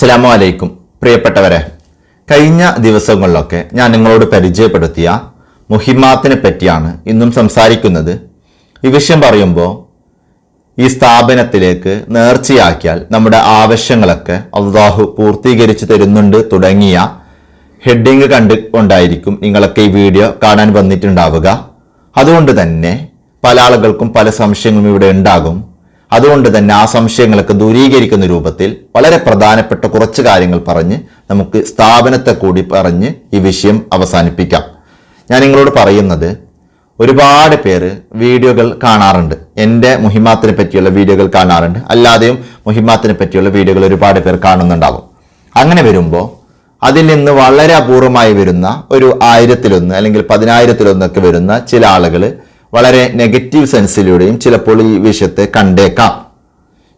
അസ്സലാമു അലൈക്കും. പ്രിയപ്പെട്ടവരെ കഴിഞ്ഞ ദിവസങ്ങളിലൊക്കെ ഞാൻ നിങ്ങളോട് പരിചയപ്പെടുത്തിയ മുഹിമാത്തിനെ പറ്റിയാണ് ഇന്നും സംസാരിക്കുന്നത്. ഈ വിഷയം പറയുമ്പോൾ ഈ സ്ഥാപനത്തിലേക്ക് നേർച്ചയാക്കിയാൽ നമ്മുടെ ആവശ്യങ്ങളൊക്കെ അള്ളാഹു പൂർത്തീകരിച്ചു തരുന്നുണ്ട് തുടങ്ങിയ ഹെഡിങ് കണ്ടുകൊണ്ടായിരിക്കും നിങ്ങളൊക്കെ ഈ വീഡിയോ കാണാൻ വന്നിട്ടുണ്ടാവുക. അതുകൊണ്ട് തന്നെ പല ആളുകൾക്കും പല സംശയങ്ങളും ഇവിടെ ഉണ്ടാകും. അതുകൊണ്ട് തന്നെ ആ സംശയങ്ങളൊക്കെ ദൂരീകരിക്കുന്ന രൂപത്തിൽ വളരെ പ്രധാനപ്പെട്ട കുറച്ച് കാര്യങ്ങൾ പറഞ്ഞ് നമുക്ക് സ്ഥാപനത്തെ കൂടി പറഞ്ഞ് ഈ വിഷയം അവസാനിപ്പിക്കാം. ഞാൻ നിങ്ങളോട് പറയുന്നത് ഒരുപാട് പേര് വീഡിയോകൾ കാണാറുണ്ട്. എന്റെ മുഹിമാത്തിനെ പറ്റിയുള്ള വീഡിയോകൾ കാണാറുണ്ട്. അല്ലാതെയും മുഹിമാത്തിനെ പറ്റിയുള്ള വീഡിയോകൾ ഒരുപാട് പേർ കാണുന്നുണ്ടാകും അങ്ങനെ വരുമ്പോൾ അതിൽ നിന്ന് വളരെ അപൂർവമായി വരുന്ന ഒരു ആയിരത്തിലൊന്ന് അല്ലെങ്കിൽ പതിനായിരത്തിലൊന്നൊക്കെ വരുന്ന ചില ആളുകൾ വളരെ നെഗറ്റീവ് സെൻസിലൂടെയും ചിലപ്പോൾ ഈ വിഷയത്തെ കണ്ടേക്കാം.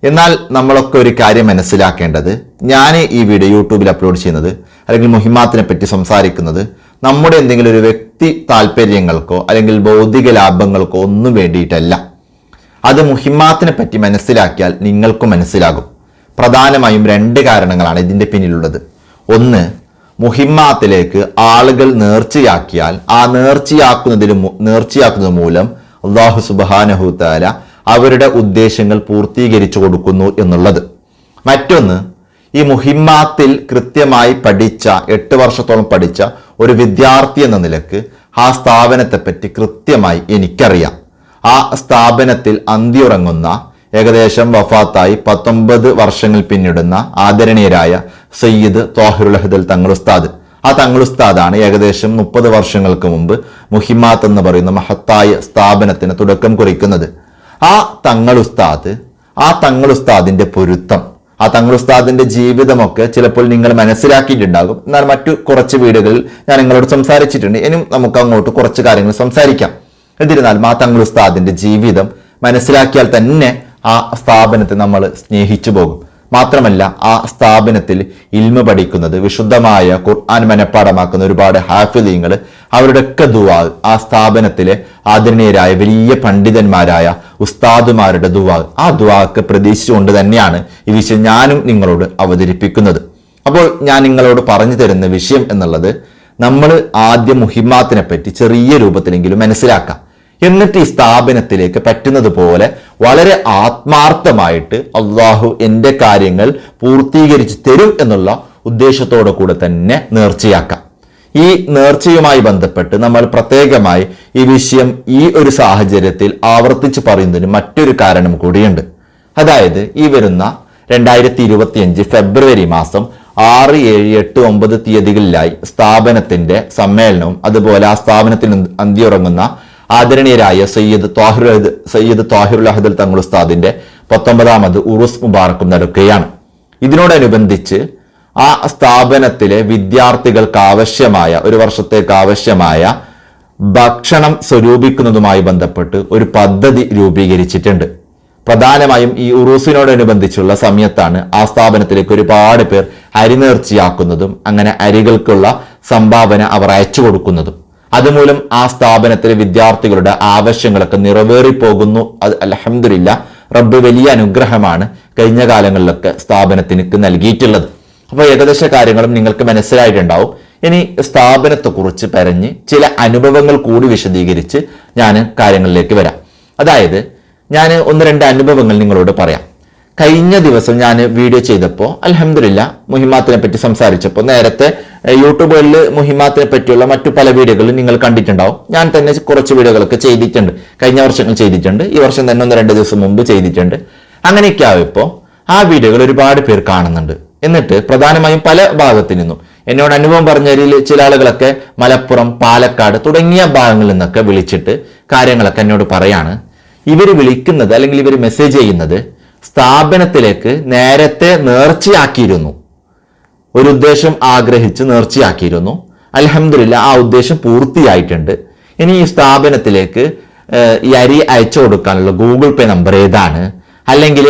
എന്നാൽ നമ്മളൊക്കെ ഒരു കാര്യം മനസ്സിലാക്കേണ്ടത് ഞാൻ ഈ വീഡിയോ യൂട്യൂബിൽ അപ്ലോഡ് ചെയ്യുന്നത് അല്ലെങ്കിൽ മുഹിമാത്തിനെ പറ്റി സംസാരിക്കുന്നത് നമ്മുടെ എന്തെങ്കിലും ഒരു വ്യക്തി താല്പര്യങ്ങൾക്കോ അല്ലെങ്കിൽ ഭൗതിക ലാഭങ്ങൾക്കോ ഒന്നും വേണ്ടിയിട്ടല്ല. അത് മുഹിമാത്തിനെ പറ്റി മനസ്സിലാക്കിയാൽ നിങ്ങൾക്കും മനസ്സിലാകും. പ്രധാനമായും രണ്ട് കാരണങ്ങളാണ് ഇതിന്റെ പിന്നിലുള്ളത്. ഒന്ന് മുഹിമാത്തിലേക്ക് ആളുകൾ നേർച്ചയാക്കിയാൽ ആ നേർച്ചയാക്കുന്നതിന് നേർച്ചയാക്കുന്നത് മൂലം അള്ളാഹു സുബാനഹുത്താല അവരുടെ ഉദ്ദേശങ്ങൾ പൂർത്തീകരിച്ചു കൊടുക്കുന്നു എന്നുള്ളത്. മറ്റൊന്ന് ഈ മുഹിമ്മാത്തിൽ കൃത്യമായി പഠിച്ച എട്ട് വർഷത്തോളം പഠിച്ച ഒരു വിദ്യാർത്ഥി എന്ന നിലയ്ക്ക് ആ സ്ഥാപനത്തെപ്പറ്റി കൃത്യമായി എനിക്കറിയാം. ആ സ്ഥാപനത്തിൽ അന്തിയുറങ്ങുന്ന ഏകദേശം വഫാത്തായി പത്തൊമ്പത് വർഷങ്ങൾ പിന്നിടുന്ന ആദരണീയരായ സയ്യിദ് തോഹിറുൽ അഹദൽ തങ്ങൾ ഉസ്താദ് ആ തങ്ങളുസ്താദാണ് ഏകദേശം മുപ്പത് വർഷങ്ങൾക്ക് മുമ്പ് മുഹിമാത്ത് എന്ന് പറയുന്ന മഹത്തായ സ്ഥാപനത്തിന് തുടക്കം കുറിക്കുന്നത്. ആ തങ്ങളുസ്താദ് ആ തങ്ങളുസ്താദിന്റെ പൊരുത്തം ആ തങ്ങളുസ്താദിന്റെ ജീവിതമൊക്കെ ചിലപ്പോൾ നിങ്ങൾ മനസ്സിലാക്കിയിട്ടുണ്ടാകും. എന്നാൽ മറ്റു കുറച്ച് വീടുകളിൽ ഞാൻ നിങ്ങളോട് സംസാരിച്ചിട്ടുണ്ട്. ഇനിയും നമുക്ക് അങ്ങോട്ട് കുറച്ച് കാര്യങ്ങൾ സംസാരിക്കാം. എന്നിരുന്നാലും ആ തങ്ങളുസ്താദിന്റെ ജീവിതം മനസ്സിലാക്കിയാൽ തന്നെ ആ സ്ഥാപനത്തെ നമ്മൾ സ്നേഹിച്ചു പോകും. മാത്രമല്ല ആ സ്ഥാപനത്തിൽ ഇൽമ പഠിക്കുന്നത് വിശുദ്ധമായ ഖുർആൻ മനഃപ്പാടമാക്കുന്ന ഒരുപാട് ഹാഫിദീങ്ങൾ അവരുടെയൊക്കെ ദുവാ ആ സ്ഥാപനത്തിലെ ആദരണീയരായ വലിയ പണ്ഡിതന്മാരായ ഉസ്താദുമാരുടെ ദുവാ ആ ദുവാക്ക് പ്രതീക്ഷിച്ചുകൊണ്ട് തന്നെയാണ് ഈ വിഷയം ഞാനും നിങ്ങളോട് അവതരിപ്പിക്കുന്നത്. അപ്പോൾ ഞാൻ നിങ്ങളോട് പറഞ്ഞു തരുന്ന വിഷയം എന്നുള്ളത് നമ്മൾ ആദ്യ മുഹിമാത്തിനെ പറ്റി ചെറിയ രൂപത്തിലെങ്കിലും മനസ്സിലാക്കാം. എന്നിട്ട് ഈ സ്ഥാപനത്തിലേക്ക് പറ്റുന്നത് പോലെ വളരെ ആത്മാർത്ഥമായിട്ട് അള്ളാഹു എന്റെ കാര്യങ്ങൾ പൂർത്തീകരിച്ച് തരും എന്നുള്ള ഉദ്ദേശത്തോടെ കൂടെ തന്നെ നേർച്ചയാക്കാം. ഈ നേർച്ചയുമായി ബന്ധപ്പെട്ട് നമ്മൾ പ്രത്യേകമായി ഈ വിഷയം ഈ ഒരു സാഹചര്യത്തിൽ ആവർത്തിച്ച് പറയുന്നതിന് മറ്റൊരു കാരണം കൂടിയുണ്ട്. അതായത് ഈ വരുന്ന രണ്ടായിരത്തി ഇരുപത്തിയഞ്ച് ഫെബ്രുവരി മാസം ആറ് ഏഴ് എട്ട് ഒമ്പത് തീയതികളിലായി സ്ഥാപനത്തിന്റെ സമ്മേളനവും അതുപോലെ ആ സ്ഥാപനത്തിൽ അന്തിയുറങ്ങുന്ന ആദരണീയരായ സയ്യിദ് ത്വാഹിർ സയ്യിദ് ത്വാഹിറുൽ അഹദൽ തങ്ങൾ ഉസ്താദിന്റെ പത്തൊമ്പതാമത് ഉറുസ് മുബാറക്കും നടക്കുകയാണ്. ഇതിനോടനുബന്ധിച്ച് ആ സ്ഥാപനത്തിലെ വിദ്യാർത്ഥികൾക്ക് ആവശ്യമായ ഒരു വർഷത്തേക്ക് ആവശ്യമായ ഭക്ഷണം സ്വരൂപിക്കുന്നതുമായി ബന്ധപ്പെട്ട് ഒരു പദ്ധതി രൂപീകരിച്ചിട്ടുണ്ട്. പ്രധാനമായും ഈ ഉറൂസിനോടനുബന്ധിച്ചുള്ള സമയത്താണ് ആ സ്ഥാപനത്തിലേക്ക് ഒരുപാട് പേർ അരി നേർച്ചയാക്കുന്നതും അങ്ങനെ അരികൾക്കുള്ള സംഭാവന അവർ അയച്ചു കൊടുക്കുന്നതും. അതുമൂലം ആ സ്ഥാപനത്തിലെ വിദ്യാർത്ഥികളുടെ ആവശ്യങ്ങളൊക്കെ നിറവേറിപ്പോകുന്നു. അത് അലഹമില്ല റബ്ബ് വലിയ അനുഗ്രഹമാണ് കഴിഞ്ഞ കാലങ്ങളിലൊക്കെ സ്ഥാപനത്തിന് നൽകിയിട്ടുള്ളത്. അപ്പോൾ ഏകദേശ കാര്യങ്ങളും നിങ്ങൾക്ക് മനസ്സിലായിട്ടുണ്ടാവും. ഇനി സ്ഥാപനത്തെക്കുറിച്ച് പറഞ്ഞ് ചില അനുഭവങ്ങൾ കൂടി വിശദീകരിച്ച് ഞാൻ കാര്യങ്ങളിലേക്ക് വരാം. അതായത് ഞാൻ ഒന്ന് രണ്ട് അനുഭവങ്ങൾ നിങ്ങളോട് പറയാം. കഴിഞ്ഞ ദിവസം ഞാൻ വീഡിയോ ചെയ്തപ്പോൾ അലഹമില്ല മുഹിമാത്തിനെ പറ്റി സംസാരിച്ചപ്പോൾ നേരത്തെ യൂട്യൂബുകളിൽ മുഹിമാത്തിനെ പറ്റിയുള്ള മറ്റു പല വീഡിയോകളും നിങ്ങൾ കണ്ടിട്ടുണ്ടാവും. ഞാൻ തന്നെ കുറച്ച് വീഡിയോകളൊക്കെ ചെയ്തിട്ടുണ്ട്. കഴിഞ്ഞ വർഷങ്ങൾ ചെയ്തിട്ടുണ്ട്. ഈ വർഷം തന്നെ ഒന്ന് രണ്ട് ദിവസം മുമ്പ് ചെയ്തിട്ടുണ്ട്. അങ്ങനെയൊക്കെ ആയപ്പോൾ ആ വീഡിയോകൾ ഒരുപാട് പേർ കാണുന്നുണ്ട്. എന്നിട്ട് പ്രധാനമായും പല ഭാഗത്തു നിന്നും എന്നോട് അനുഭവം പറഞ്ഞതിൽ ചില ആളുകളൊക്കെ മലപ്പുറം പാലക്കാട് തുടങ്ങിയ ഭാഗങ്ങളിൽ നിന്നൊക്കെ വിളിച്ചിട്ട് കാര്യങ്ങളൊക്കെ എന്നോട് പറയാണ്. ഇവർ വിളിക്കുന്നത് അല്ലെങ്കിൽ ഇവർ മെസ്സേജ് ചെയ്യുന്നത് സ്ഥാപനത്തിലേക്ക് നേരത്തെ നേർച്ചയാക്കിയിരുന്നു. ഒരു ഉദ്ദേശം ആഗ്രഹിച്ച് നേർച്ചയാക്കിയിരുന്നു. അലഹമില്ല ആ ഉദ്ദേശം പൂർത്തിയായിട്ടുണ്ട്. ഇനി ഈ സ്ഥാപനത്തിലേക്ക് ഈ അരി അയച്ചു കൊടുക്കാനുള്ള ഗൂഗിൾ പേ നമ്പർ ഏതാണ്? അല്ലെങ്കിൽ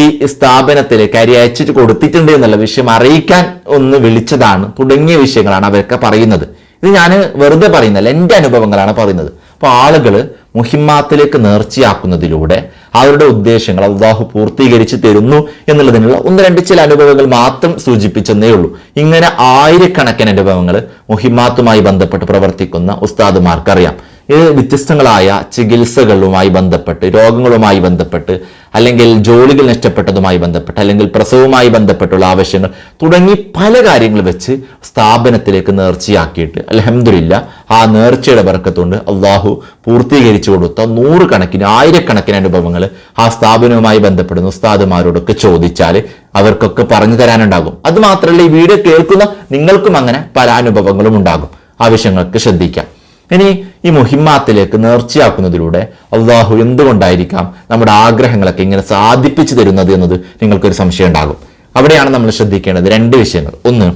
ഈ സ്ഥാപനത്തിലേക്ക് അരി അയച്ചിട്ട് കൊടുത്തിട്ടുണ്ട് എന്നുള്ള വിഷയം അറിയിക്കാൻ ഒന്ന് വിളിച്ചതാണ്. തുടങ്ങിയ വിഷയങ്ങളാണ് അവരൊക്കെ പറയുന്നത്. ഇത് ഞാൻ വെറുതെ പറയുന്നില്ല എന്റെ അനുഭവങ്ങളാണ് പറയുന്നത്. അപ്പോൾ ആളുകൾ മുഹിമാത്തിലേക്ക് നേർച്ചയാക്കുന്നതിലൂടെ അവരുടെ ഉദ്ദേശങ്ങൾ അള്ളാഹു പൂർത്തീകരിച്ച് തരുന്നു എന്നുള്ളതിനുള്ള ഒന്ന് രണ്ട് ചില അനുഭവങ്ങൾ മാത്രം സൂചിപ്പിച്ചെന്നേ ഉള്ളൂ. ഇങ്ങനെ ആയിരക്കണക്കിന് അനുഭവങ്ങൾ മുഹിമാത്തുമായി ബന്ധപ്പെട്ട് പ്രവർത്തിക്കുന്ന ഉസ്താദുമാർക്കറിയാം. ഇത് വ്യത്യസ്തങ്ങളായ ചികിത്സകളുമായി ബന്ധപ്പെട്ട് രോഗങ്ങളുമായി ബന്ധപ്പെട്ട് അല്ലെങ്കിൽ ജോലികൾ നഷ്ടപ്പെട്ടതുമായി ബന്ധപ്പെട്ട് അല്ലെങ്കിൽ പ്രസവവുമായി ബന്ധപ്പെട്ടുള്ള ആവശ്യങ്ങൾ തുടങ്ങി പല കാര്യങ്ങൾ വെച്ച് സ്ഥാപനത്തിലേക്ക് നേർച്ചയാക്കിയിട്ട് അലഹമില്ല ആ നേർച്ചയുടെ ബർക്കത്തുകൊണ്ട് അള്ളാഹു പൂർത്തീകരിച്ചു കൊടുത്ത നൂറുകണക്കിന് ആയിരക്കണക്കിന് അനുഭവങ്ങൾ ആ സ്ഥാപനവുമായി ബന്ധപ്പെടുന്ന ഉസ്താദുമാരോടൊക്കെ ചോദിച്ചാൽ അവർക്കൊക്കെ പറഞ്ഞു തരാനുണ്ടാകും. അത് മാത്രമല്ല ഈ വീഡിയോ കേൾക്കുന്ന നിങ്ങൾക്കും അങ്ങനെ പല അനുഭവങ്ങളും ഉണ്ടാകും. ആവശ്യങ്ങൾക്ക് ശ്രദ്ധിക്കാം. ഇനി ഈ മുഹിമാത്തിലേക്ക് നേർച്ചയാക്കുന്നതിലൂടെ അള്ളാഹു എന്തുകൊണ്ടായിരിക്കാം നമ്മുടെ ആഗ്രഹങ്ങളൊക്കെ ഇങ്ങനെ സാധിപ്പിച്ചു തരുന്നത് എന്നത് നിങ്ങൾക്കൊരു സംശയം ഉണ്ടാകും. അവിടെയാണ് നമ്മൾ ശ്രദ്ധിക്കേണ്ടത് രണ്ട് വിഷയങ്ങൾ. ഒന്ന്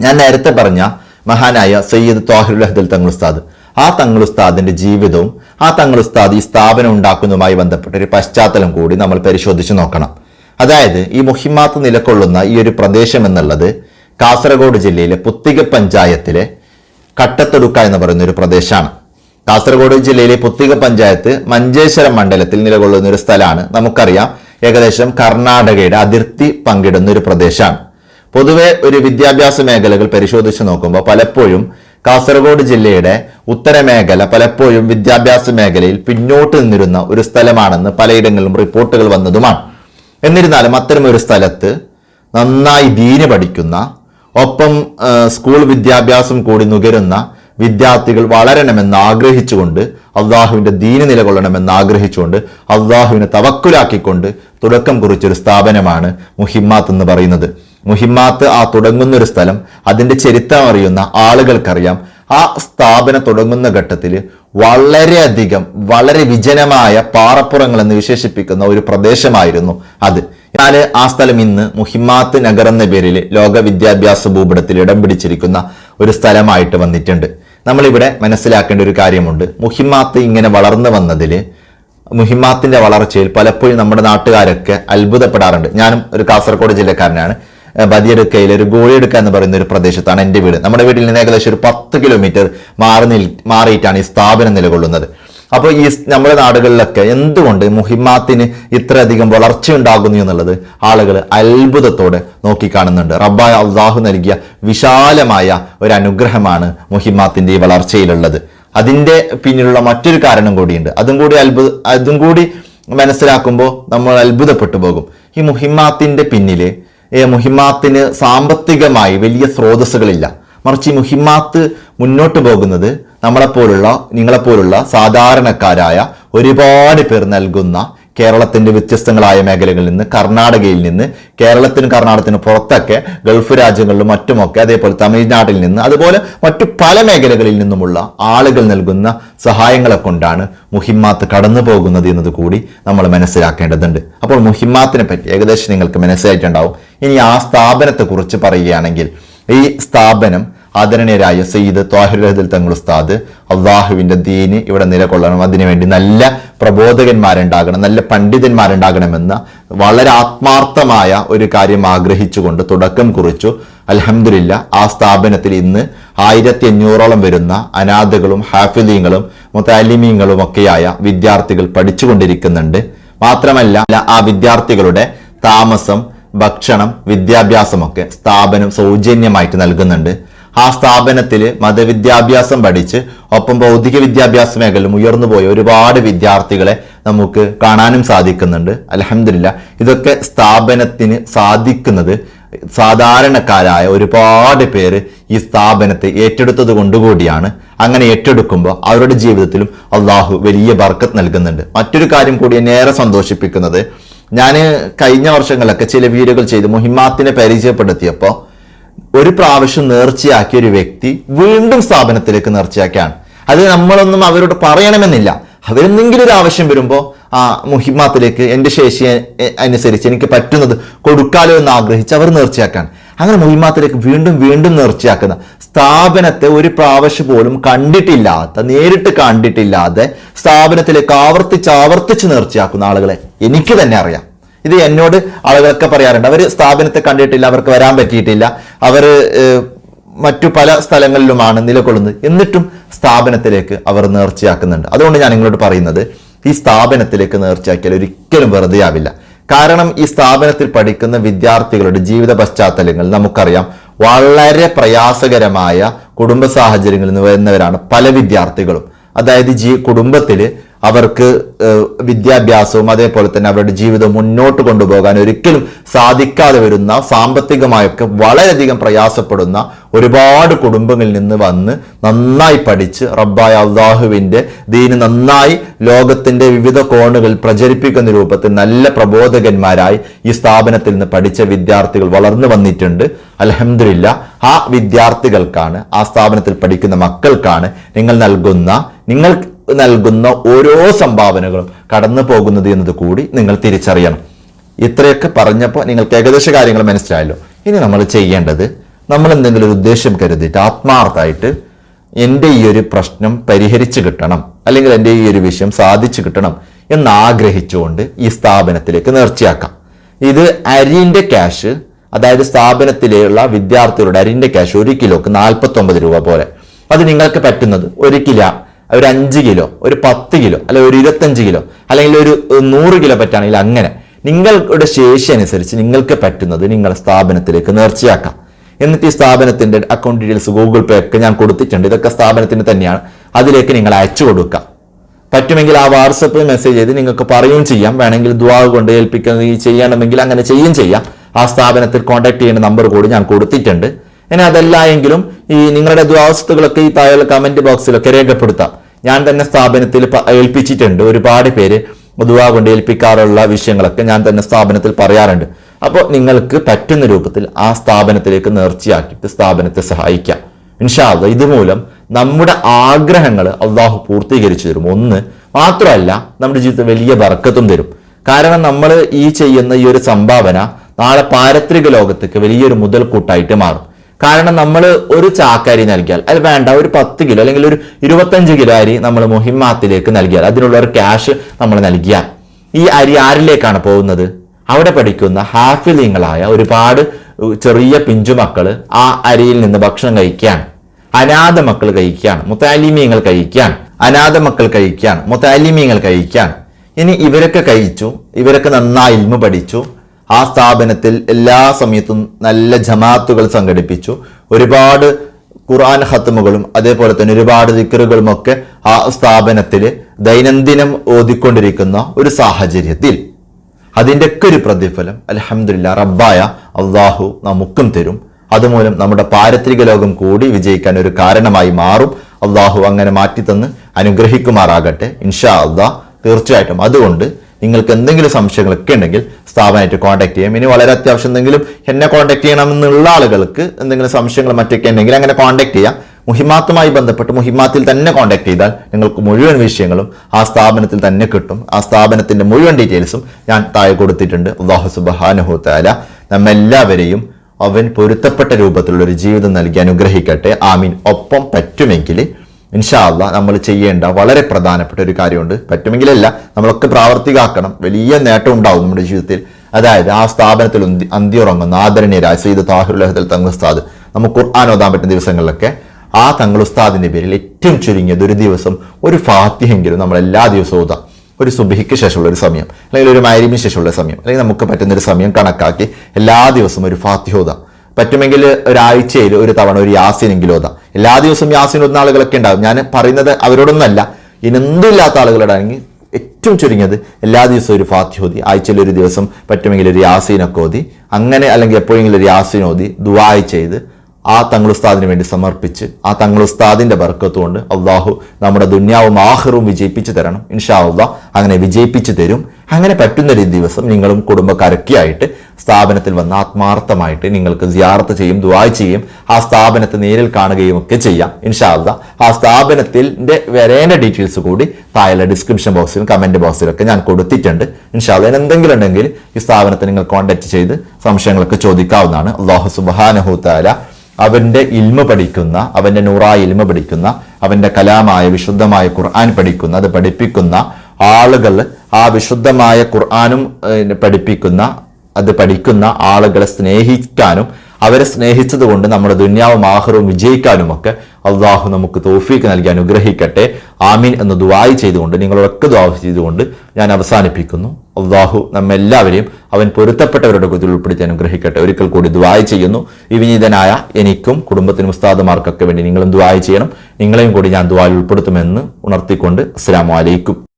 ഞാൻ നേരത്തെ പറഞ്ഞ മഹാനായ സയ്യിദ് ത്വാഹിറുൽ തങ്ങൾ ഉസ്താദ് ആ തങ്ങൾ ഉസ്താദിന്റെ ജീവിതവും ആ തങ്ങൾ ഉസ്താദ് ഈ സ്ഥാപനം ഉണ്ടാക്കുന്നതുമായി ബന്ധപ്പെട്ട ഒരു പശ്ചാത്തലം കൂടി നമ്മൾ പരിശോധിച്ച് നോക്കണം. അതായത് ഈ മുഹിമാത്ത് നിലകൊള്ളുന്ന ഈ ഒരു പ്രദേശം എന്നുള്ളത് കാസർഗോഡ് ജില്ലയിലെ പുത്തിക പഞ്ചായത്തിലെ കട്ടത്തൊടുക്ക എന്ന് പറയുന്ന ഒരു പ്രദേശമാണ്. കാസർഗോഡ് ജില്ലയിലെ പുത്തിക പഞ്ചായത്ത് മഞ്ചേശ്വരം മണ്ഡലത്തിൽ നിലകൊള്ളുന്ന ഒരു സ്ഥലമാണ്. നമുക്കറിയാം ഏകദേശം കർണാടകയുടെ അതിർത്തി പങ്കിടുന്ന ഒരു പ്രദേശമാണ്. പൊതുവെ ഒരു വിദ്യാഭ്യാസ മേഖലകൾ പരിശോധിച്ച് നോക്കുമ്പോൾ പലപ്പോഴും കാസർഗോഡ് ജില്ലയുടെ ഉത്തരമേഖല പലപ്പോഴും വിദ്യാഭ്യാസ മേഖലയിൽ പിന്നോട്ട് നിന്നിരുന്ന ഒരു സ്ഥലമാണെന്ന് പലയിടങ്ങളിലും റിപ്പോർട്ടുകൾ വന്നതുമാണ്. എന്നിരുന്നാലും അത്തരമൊരു സ്ഥലത്ത് നന്നായി ദീന പഠിക്കുന്ന ഒപ്പം സ്കൂൾ വിദ്യാഭ്യാസം കൂടി നുകരുന്ന വിദ്യാർത്ഥികൾ വളരണമെന്ന് ആഗ്രഹിച്ചുകൊണ്ട് അള്ളാഹുവിന്റെ ദീന് നിലകൊള്ളണമെന്ന് ആഗ്രഹിച്ചുകൊണ്ട് അള്ളാഹുവിനെ തവക്കുലാക്കിക്കൊണ്ട് തുടക്കം കുറിച്ചൊരു സ്ഥാപനമാണ് മുഹിമ്മാത്ത് എന്ന് പറയുന്നത്. മുഹിമ്മാത്ത് ആ തുടങ്ങുന്ന ഒരു സ്ഥലം അതിന്റെ ചരിത്രം അറിയുന്ന ആളുകൾക്കറിയാം. ആ സ്ഥാപനം തുടങ്ങുന്ന ഘട്ടത്തിൽ വളരെയധികം വളരെ വിജനമായ പാറപ്പുറങ്ങൾ എന്ന് വിശേഷിപ്പിക്കുന്ന ഒരു പ്രദേശമായിരുന്നു അത്. എന്നാൽ ആ സ്ഥലം ഇന്ന് മുഹിമാത്ത് നഗർ എന്ന പേരിൽ ലോക വിദ്യാഭ്യാസ ഭൂപടത്തിൽ ഇടം പിടിച്ചിരിക്കുന്ന ഒരു സ്ഥലമായിട്ട് വന്നിട്ടുണ്ട്. നമ്മളിവിടെ മനസ്സിലാക്കേണ്ട ഒരു കാര്യമുണ്ട്. മുഹിമാത്ത് ഇങ്ങനെ വളർന്നു വന്നതിൽ മുഹിമാത്തിന്റെ വളർച്ചയിൽ പലപ്പോഴും നമ്മുടെ നാട്ടുകാരൊക്കെ അത്ഭുതപ്പെടാറുണ്ട്. ഞാനും ഒരു കാസർഗോഡ് ജില്ലക്കാരനാണ്. ബദിയെടുക്കയിൽ ഒരു ഗോളിയെടുക്ക എന്ന് പറയുന്ന ഒരു പ്രദേശത്താണ് എന്റെ വീട്. നമ്മുടെ വീട്ടിൽ നിന്ന് ഏകദേശം ഒരു പത്ത് കിലോമീറ്റർ മാറി നിൽ മാറിയിട്ടാണ് ഈ സ്ഥാപനം നിലകൊള്ളുന്നത്. അപ്പോൾ ഈ നമ്മുടെ നാടുകളിലൊക്കെ എന്തുകൊണ്ട് മുഹിമാത്തിന് ഇത്രയധികം വളർച്ച ഉണ്ടാകുന്നു എന്നുള്ളത് ആളുകൾ അത്ഭുതത്തോടെ നോക്കിക്കാണുന്നുണ്ട്. റബ്ബായ അള്ളാഹു നൽകിയ വിശാലമായ ഒരു അനുഗ്രഹമാണ് മുഹിമാത്തിന്റെ ഈ വളർച്ചയിലുള്ളത്. അതിന്റെ പിന്നിലുള്ള മറ്റൊരു കാരണം കൂടിയുണ്ട്. അതും കൂടി അത്ഭുത അതും കൂടി മനസ്സിലാക്കുമ്പോൾ നമ്മൾ അത്ഭുതപ്പെട്ടു പോകും. ഈ മുഹിമാത്തിന്റെ പിന്നിൽ മുഹിമാത്തിന് സാമ്പത്തികമായി വലിയ സ്രോതസ്സുകളില്ല. മറിച്ച് ഈ മുഹിമാത്ത് മുന്നോട്ട് പോകുന്നത് നമ്മളെപ്പോലുള്ള നിങ്ങളെപ്പോലുള്ള സാധാരണക്കാരായ ഒരുപാട് പേർ നൽകുന്ന കേരളത്തിന്റെ വ്യത്യസ്തങ്ങളായ മേഖലകളിൽ നിന്ന് കർണാടകയിൽ നിന്ന് കേരളത്തിനും കർണാടകത്തിനും പുറത്തൊക്കെ ഗൾഫ് രാജ്യങ്ങളിലും മറ്റുമൊക്കെ അതേപോലെ തമിഴ്നാട്ടിൽ നിന്ന് അതുപോലെ മറ്റു പല മേഖലകളിൽ നിന്നുമുള്ള ആളുകൾ നൽകുന്ന സഹായങ്ങളെ കൊണ്ടാണ് മുഹിമ്മാത്ത് കടന്നു പോകുന്നത് എന്നത് കൂടി നമ്മൾ മനസ്സിലാക്കേണ്ടതുണ്ട്. അപ്പോൾ മുഹിമ്മാത്തിനെ പറ്റി ഏകദേശം നിങ്ങൾക്ക് മനസ്സിലായിട്ടുണ്ടാവും. ഇനി ആ സ്ഥാപനത്തെക്കുറിച്ച് പറയുകയാണെങ്കിൽ ഈ സ്ഥാപനം ആദരണീയരായ സയ്യിദ് ത്വാഹിറുൽ തങ്ങൾ ഉസ്താദ് അള്ളാഹുവിന്റെ ദീന് ഇവിടെ നിലകൊള്ളണം. അതിനുവേണ്ടി നല്ല പ്രബോധകന്മാരുണ്ടാകണം നല്ല പണ്ഡിതന്മാരുണ്ടാകണമെന്ന വളരെ ആത്മാർത്ഥമായ ഒരു കാര്യം ആഗ്രഹിച്ചുകൊണ്ട് തുടക്കം കുറിച്ചു. അലഹമില്ല ആ സ്ഥാപനത്തിൽ ഇന്ന് ആയിരത്തി അഞ്ഞൂറോളം വരുന്ന അനാഥകളും ഹാഫിദീങ്ങളും മുത്താലിമീങ്ങളും ഒക്കെയായ വിദ്യാർത്ഥികൾ പഠിച്ചുകൊണ്ടിരിക്കുന്നുണ്ട്. മാത്രമല്ല ആ വിദ്യാർത്ഥികളുടെ താമസം ഭക്ഷണം വിദ്യാഭ്യാസമൊക്കെ സ്ഥാപനം സൗജന്യമായിട്ട് നൽകുന്നുണ്ട്. ആ സ്ഥാപനത്തിൽ മതവിദ്യാഭ്യാസം പഠിച്ച് ഒപ്പം ഭൗതിക വിദ്യാഭ്യാസ മേഖലയിലും ഉയർന്നുപോയ ഒരുപാട് വിദ്യാർത്ഥികളെ നമുക്ക് കാണാനും സാധിക്കുന്നുണ്ട്. അലഹമില്ല ഇതൊക്കെ സ്ഥാപനത്തിന് സാധിക്കുന്നത് സാധാരണക്കാരായ ഒരുപാട് പേര് ഈ സ്ഥാപനത്തെ ഏറ്റെടുത്തത് കൊണ്ടുകൂടിയാണ്. അങ്ങനെ ഏറ്റെടുക്കുമ്പോൾ അവരുടെ ജീവിതത്തിലും അള്ളാഹു വലിയ ബർക്കത്ത് നൽകുന്നുണ്ട്. മറ്റൊരു കാര്യം കൂടി എന്നെ ഏറെ സന്തോഷിപ്പിക്കുന്നത് ഞാൻ കഴിഞ്ഞ വർഷങ്ങളിലൊക്കെ ചില വീഡിയോകൾ ചെയ്ത് മുഹിമാത്തിനെ പരിചയപ്പെടുത്തിയപ്പോൾ ഒരു പ്രാവശ്യം നേർച്ചയാക്കിയ ഒരു വ്യക്തി വീണ്ടും സ്ഥാപനത്തിലേക്ക് നേർച്ചയാക്കുകയാണ് അത് നമ്മളൊന്നും അവരോട് പറയണമെന്നില്ല. അവരെന്തെങ്കിലും ഒരു ആവശ്യം വരുമ്പോൾ ആ മുഹിമാത്തിലേക്ക് എന്റെ ശേഷി അനുസരിച്ച് എനിക്ക് പറ്റുന്നത് കൊടുക്കാലോ എന്ന് ആഗ്രഹിച്ച് അവർ നേർച്ചയാക്കാൻ അങ്ങനെ മുഹിമാത്തിലേക്ക് വീണ്ടും വീണ്ടും നേർച്ചയാക്കുന്ന സ്ഥാപനത്തെ ഒരു പ്രാവശ്യം പോലും കണ്ടിട്ടില്ലാത്ത നേരിട്ട് കണ്ടിട്ടില്ലാതെ സ്ഥാപനത്തിലേക്ക് ആവർത്തിച്ച് ആവർത്തിച്ച് നേർച്ചയാക്കുന്ന ആളുകളെ എനിക്ക് തന്നെ അറിയാം. ഇത് എന്നോട് ആളുകളൊക്കെ പറയാറുണ്ട്. അവർ സ്ഥാപനത്തെ കണ്ടിട്ടില്ല അവർക്ക് വരാൻ പറ്റിയിട്ടില്ല. അവർ മറ്റു പല സ്ഥലങ്ങളിലുമാണ് നിലകൊള്ളുന്നത്. എന്നിട്ടും സ്ഥാപനത്തിലേക്ക് അവർ നേർച്ചയാക്കുന്നുണ്ട്. അതുകൊണ്ട് ഞാൻ നിങ്ങളോട് പറയുന്നത് ഈ സ്ഥാപനത്തിലേക്ക് നേർച്ചയാക്കിയാൽ ഒരിക്കലും വെറുതെ ആവില്ല. കാരണം ഈ സ്ഥാപനത്തിൽ പഠിക്കുന്ന വിദ്യാർത്ഥികളുടെ ജീവിത പശ്ചാത്തലങ്ങൾ നമുക്കറിയാം. വളരെ പ്രയാസകരമായ കുടുംബ സാഹചര്യങ്ങളിൽ നിന്ന് വരുന്നവരാണ് പല വിദ്യാർത്ഥികളും. അതായത് ജീ കുടുംബത്തിൽ അവർക്ക് വിദ്യാഭ്യാസവും അതേപോലെ തന്നെ അവരുടെ ജീവിതം മുന്നോട്ട് കൊണ്ടുപോകാൻ ഒരിക്കലും സാധിക്കാതെ വരുന്ന സാമ്പത്തികമായൊക്കെ വളരെയധികം പ്രയാസപ്പെടുന്ന ഒരുപാട് കുടുംബങ്ങളിൽ നിന്ന് വന്ന് നന്നായി പഠിച്ച് റബ്ബായ അള്ളാഹുവിന്റെ ദീന് നന്നായി ലോകത്തിന്റെ വിവിധ കോണുകൾ പ്രചരിപ്പിക്കുന്ന രൂപത്തിൽ നല്ല പ്രബോധകന്മാരായി ഈ സ്ഥാപനത്തിൽ നിന്ന് പഠിച്ച വിദ്യാർത്ഥികൾ വളർന്നു വന്നിട്ടുണ്ട്. അലഹമില്ല ആ വിദ്യാർത്ഥികൾക്കാണ് ആ സ്ഥാപനത്തിൽ പഠിക്കുന്ന മക്കൾക്കാണ് നിങ്ങൾ നൽകുന്ന നിങ്ങൾ നൽകുന്ന ഓരോ സംഭാവനകളും കടന്നു പോകുന്നത് എന്നത് കൂടി നിങ്ങൾ തിരിച്ചറിയണം. ഇത്രയൊക്കെ പറഞ്ഞപ്പോൾ നിങ്ങൾക്ക് ഏകദേശ കാര്യങ്ങൾ മനസ്സിലായല്ലോ. ഇനി നമ്മൾ ചെയ്യേണ്ടത് നമ്മൾ എന്തെങ്കിലും ഒരു ഉദ്ദേശം കരുതിയിട്ട് ആത്മാർത്ഥമായിട്ട് എന്റെ ഈ ഒരു പ്രശ്നം പരിഹരിച്ചു കിട്ടണം അല്ലെങ്കിൽ എന്റെ ഈ ഒരു വിഷയം സാധിച്ചു കിട്ടണം എന്നാഗ്രഹിച്ചുകൊണ്ട് ഈ സ്ഥാപനത്തിലേക്ക് നേർച്ചയാക്കാം ഇത് അരിന്റെ ക്യാഷ് അതായത് സ്ഥാപനത്തിലുള്ള വിദ്യാർത്ഥികളുടെ അരിന്റെ ക്യാഷ് ഒരു കിലോക്ക് നാൽപ്പത്തൊമ്പത് രൂപ പോലെ. അത് നിങ്ങൾക്ക് പറ്റുന്നത് ഒരു കിലോ ഒരു അഞ്ച് കിലോ ഒരു പത്ത് കിലോ അല്ലെ ഒരു ഇരുപത്തഞ്ച് കിലോ അല്ലെങ്കിൽ ഒരു നൂറ് കിലോ പറ്റുകയാണെങ്കിൽ അങ്ങനെ നിങ്ങളുടെ ശേഷി അനുസരിച്ച് നിങ്ങൾക്ക് പറ്റുന്നത് നിങ്ങളുടെ സ്ഥാപനത്തിലേക്ക് നേർച്ചയാക്കാം. എന്നിട്ട് ഈ സ്ഥാപനത്തിന്റെ അക്കൗണ്ട് ഡീറ്റെയിൽസ് ഗൂഗിൾ പേ ഒക്കെ ഞാൻ കൊടുത്തിട്ടുണ്ട്. ഇതൊക്കെ സ്ഥാപനത്തിന് തന്നെയാണ്. അതിലേക്ക് നിങ്ങൾ അയച്ചു കൊടുക്കുക. പറ്റുമെങ്കിൽ ആ വാട്സപ്പ് മെസ്സേജ് ചെയ്ത് നിങ്ങൾക്ക് പറയുകയും ചെയ്യാം. വേണമെങ്കിൽ ദ്വാവ് കൊണ്ട് ഏൽപ്പിക്കുന്നത് ചെയ്യണമെങ്കിൽ അങ്ങനെ ചെയ്യുകയും ചെയ്യാം. ആ സ്ഥാപനത്തിൽ കോൺടാക്ട് ചെയ്യേണ്ട നമ്പർ കൂടി ഞാൻ കൊടുത്തിട്ടുണ്ട്. ഇനി അതല്ല എങ്കിലും ഈ നിങ്ങളുടെ ദ്വാവസ്തുക്കളൊക്കെ ഈ താഴെ കമന്റ് ബോക്സിലൊക്കെ രേഖപ്പെടുത്താം. ഞാൻ തന്നെ സ്ഥാപനത്തിൽ ഏൽപ്പിച്ചിട്ടുണ്ട്. ഒരുപാട് പേര് ദുവാ കൊണ്ട് ഏൽപ്പിക്കാറുള്ള വിഷയങ്ങളൊക്കെ ഞാൻ തന്നെ സ്ഥാപനത്തിൽ പറയാറുണ്ട്. അപ്പോൾ നിങ്ങൾക്ക് പറ്റുന്ന രൂപത്തിൽ ആ സ്ഥാപനത്തിലേക്ക് നേർച്ചയാക്കിയിട്ട് സ്ഥാപനത്തെ സഹായിക്കാം. ഇൻഷാദ് ഇതുമൂലം നമ്മുടെ ആഗ്രഹങ്ങൾ അള്ളാഹു പൂർത്തീകരിച്ചു തരും. ഒന്ന് മാത്രമല്ല നമ്മുടെ ജീവിതത്തിൽ വലിയ ബർക്കത്തും തരും. കാരണം നമ്മൾ ഈ ചെയ്യുന്ന ഈ ഒരു സംഭാവന നാളെ പാരത്രിക ലോകത്തേക്ക് വലിയൊരു മുതൽക്കൂട്ടായിട്ട് മാറും. കാരണം നമ്മൾ ഒരു ചാക്കരി നൽകിയാൽ അത് വേണ്ട ഒരു പത്ത് കിലോ അല്ലെങ്കിൽ ഒരു ഇരുപത്തഞ്ച് കിലോ അരി നമ്മൾ മുഹിമാത്തിലേക്ക് നൽകിയാൽ അതിനുള്ള ഒരു ക്യാഷ് നമ്മൾ നൽകിയാൽ ഈ അരി ആരിലേക്കാണ് പോകുന്നത്? അവിടെ പഠിക്കുന്ന ഹാഫിലിങ്ങളായ ഒരുപാട് ചെറിയ പിഞ്ചുമക്കൾ ആ അരിയിൽ നിന്ന് ഭക്ഷണം കഴിക്കുകയാണ്. അനാഥ മക്കൾ കഴിക്കുകയാണ് മുത്താലിമീങ്ങൾ കഴിക്കുകയാണ് അനാഥ മക്കൾ കഴിക്കുകയാണ് മുത്താലിമീങ്ങൾ കഴിക്കുകയാണ്. ഇനി ഇവരൊക്കെ കഴിച്ചു ഇവരൊക്കെ നന്നായി ഇൽമ പഠിച്ചു ആ സ്ഥാപനത്തിൽ എല്ലാ സമയത്തും നല്ല ജമാത്തുകൾ സംഘടിപ്പിച്ചു. ഒരുപാട് ഖുർആൻ ഹത്തമുകളും അതേപോലെ തന്നെ ഒരുപാട് ദിക്കറുകളും ഒക്കെ ആ സ്ഥാപനത്തിൽ ദൈനംദിനം ഓതിക്കൊണ്ടിരിക്കുന്ന ഒരു സാഹചര്യത്തിൽ. അതിന്റെ ഒക്കെ ഒരു പ്രതിഫലം അലഹമില്ല റബ്ബായ അള്ളാഹു നമുക്കും തരും. അതുമൂലം നമ്മുടെ പാരത്രിക ലോകം കൂടി വിജയിക്കാൻ ഒരു കാരണമായി മാറും. അള്ളാഹു അങ്ങനെ മാറ്റിത്തന്ന് അനുഗ്രഹിക്കുമാറാകട്ടെ. ഇൻഷാ അള്ളാഹ് തീർച്ചയായിട്ടും. അതുകൊണ്ട് നിങ്ങൾക്ക് എന്തെങ്കിലും സംശയങ്ങളൊക്കെ ഉണ്ടെങ്കിൽ സ്ഥാപനമായിട്ട് കോൺടാക്ട് ചെയ്യാം. ഇനി വളരെ അത്യാവശ്യം എന്തെങ്കിലും എന്നെ കോൺടാക്ട് ചെയ്യണമെന്നുള്ള ആളുകൾക്ക് എന്തെങ്കിലും സംശയങ്ങൾ മറ്റൊക്കെ ഉണ്ടെങ്കിൽ അങ്ങനെ കോൺടാക്ട് ചെയ്യാം. മുഹിമാത്തുമായി ബന്ധപ്പെട്ട് മുഹിമാത്തിൽ തന്നെ കോൺടാക്ട് ചെയ്താൽ നിങ്ങൾക്ക് മുഴുവൻ വിഷയങ്ങളും ആ സ്ഥാപനത്തിൽ തന്നെ കിട്ടും. ആ സ്ഥാപനത്തിന്റെ മുഴുവൻ ഡീറ്റെയിൽസും ഞാൻ താഴെ കൊടുത്തിട്ടുണ്ട്. അള്ളാഹു സുബാനുഹു താല നമ്മെല്ലാവരെയും അവൻ പൊരുത്തപ്പെട്ട രൂപത്തിലുള്ള ഒരു ജീവിതം നൽകി അനുഗ്രഹിക്കട്ടെ. ആമീൻ. ഒപ്പം പറ്റുമെങ്കിൽ ഇൻഷാല്ല നമ്മൾ ചെയ്യേണ്ട വളരെ പ്രധാനപ്പെട്ട ഒരു കാര്യമുണ്ട്. പറ്റുമെങ്കിലല്ല നമ്മളൊക്കെ പ്രാവർത്തികമാക്കണം വലിയ നേട്ടം ഉണ്ടാവും നമ്മുടെ ജീവിതത്തിൽ. അതായത് ആ സ്ഥാപനത്തിൽ അന്തിയുറങ്ങുന്ന ആദരണീയരായ സയ്യിദ് താഹിറുൽ തങ്ങൾ ഉസ്താദ്. നമുക്ക് ഖുർആൻ ഓതാൻ പറ്റുന്ന ദിവസങ്ങളിലൊക്കെ ആ തങ്ങൾ ഉസ്താദിന്റെ പേരിൽ ഏറ്റവും ചുരുങ്ങിയത് ഒരു ദിവസം ഒരു ഫാത്തിഹെങ്കിലും നമ്മൾ എല്ലാ ദിവസവും ഓതാം. ഒരു സുബഹിക്ക് ശേഷമുള്ള ഒരു സമയം. അല്ലെങ്കിൽ ഒരു മൈരിമിന് ശേഷമുള്ള സമയം. അല്ലെങ്കിൽ നമുക്ക് പറ്റുന്ന ഒരു സമയം കണക്കാക്കി എല്ലാ ദിവസവും ഒരു ഫാത്തിഹ ഓതാം. പറ്റുമെങ്കിൽ ഒരാഴ്ചയിൽ ഒരു തവണ ഒരു യാസിനെങ്കിലും ഓതാം എല്ലാ ദിവസവും യാസിൻ ഓതുന്ന ആളുകളൊക്കെ ഉണ്ടാകും ഞാൻ പറയുന്നത് അവരോടൊന്നല്ല. ഇനെന്തില്ലാത്ത ആളുകളോടാണെങ്കിൽ ഏറ്റവും ചുരുങ്ങിയത്. എല്ലാ ദിവസവും ഒരു ഫാത്തിഹ ഓതി ആഴ്ചയിൽ ഒരു ദിവസം പറ്റുമെങ്കിൽ ഒരു യാസീനൊക്കെ ഓതി അങ്ങനെ അല്ലെങ്കിൽ എപ്പോഴെങ്കിലും ഒരു യാസീൻ ഓതി ദുആയ് ചെയ്ത് ആ തങ്ങൾ ഉസ്താദിന് വേണ്ടി സമർപ്പിച്ച് ആ തങ്ങൾ ഉസ്താദിന്റെ ബർക്കത്തുകൊണ്ട് അള്ളാഹു നമ്മുടെ ദുന്യാവും ആഹ്റും വിജയിപ്പിച്ചു തരണം. ഇൻഷാ അള്ളാഹ് അങ്ങനെ വിജയിപ്പിച്ചു തരും. അങ്ങനെ പറ്റുന്ന ഒരു ദിവസം നിങ്ങളും കുടുംബക്കാരൊക്കെ ആയിട്ട് സ്ഥാപനത്തിൽ വന്ന് ആത്മാർത്ഥമായിട്ട് നിങ്ങൾക്ക് സിയാറത്ത് ചെയ്യും ദുആ ചെയ്യും ആ സ്ഥാപനത്തെ നേരിൽ കാണുകയും ഒക്കെ ചെയ്യാം. ഇൻഷാ അള്ളാഹ് ആ സ്ഥാപനത്തിന്റെ വരേണ്ട ഡീറ്റെയിൽസ് കൂടി താഴെ ഡിസ്ക്രിപ്ഷൻ ബോക്സിലും കമന്റ് ബോക്സിലൊക്കെ ഞാൻ കൊടുത്തിട്ടുണ്ട്. ഇൻഷാ അള്ളാഹ് എന്തെങ്കിലും ഉണ്ടെങ്കിൽ ഈ സ്ഥാപനത്തെ നിങ്ങൾ കോൺടാക്ട് ചെയ്ത് സംശയങ്ങളൊക്കെ ചോദിക്കാവുന്നതാണ്. അള്ളാഹു സുബാനഹു താല അവന്റെ ഇൽമ പഠിക്കുന്ന അവന്റെ നൂറായ ഇൽമ പഠിക്കുന്ന അവന്റെ കലാമായ വിശുദ്ധമായ ഖുർആൻ പഠിക്കുന്ന അത് പഠിപ്പിക്കുന്ന ആളുകൾ ആ വിശുദ്ധമായ ഖുർആാനും പഠിപ്പിക്കുന്ന അത് പഠിക്കുന്ന ആളുകളെ സ്നേഹിക്കാനും അവരെ സ്നേഹിച്ചതുകൊണ്ട് നമ്മുടെ ദുന്യാവും ആഹ്റവും വിജയിക്കാനും ഒക്കെ അള്ളാഹു നമുക്ക് തോഫീക്ക് നൽകി അനുഗ്രഹിക്കട്ടെ. ആമീൻ എന്ന് ദുവായി ചെയ്തുകൊണ്ട് നിങ്ങളൊക്കെ ദുവാ ചെയ്തുകൊണ്ട് ഞാൻ അവസാനിപ്പിക്കുന്നു. അള്ളാഹു നമ്മെല്ലാവരെയും അവൻ പൊരുത്തപ്പെട്ടവരുടെ കൂട്ടത്തിൽ ഉൾപ്പെടുത്തി അനുഗ്രഹിക്കട്ടെ. ഒരിക്കൽ കൂടി ദുവായി ചെയ്യുന്നു. ഈ വിനീതനായ എനിക്കും കുടുംബത്തിനും ഉസ്താദുമാർക്കൊക്കെ വേണ്ടി നിങ്ങളും ദുവായി ചെയ്യണം. നിങ്ങളെയും കൂടി ഞാൻ ദുബായി ഉൾപ്പെടുത്തുമെന്ന് ഉണർത്തിക്കൊണ്ട് അസ്സാം വലൈക്കും